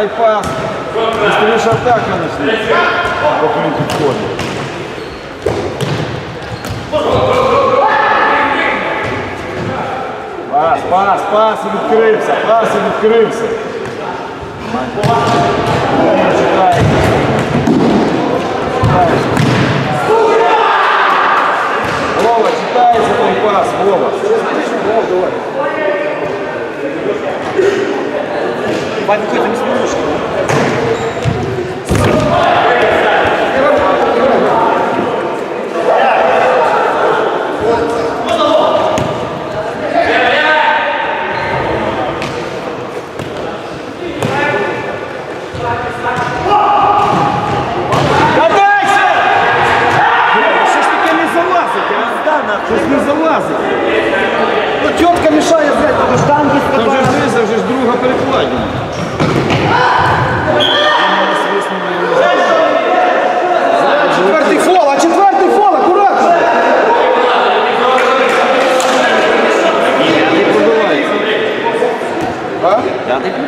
дай пас. Быстріше атака начни. Поки він підходить. Пас, пас, пас і відкрився, пас і відкрився. Чекай. Вова, читається той пас, Вова. Вань, выходим из минушки. Hein Regardez-vous,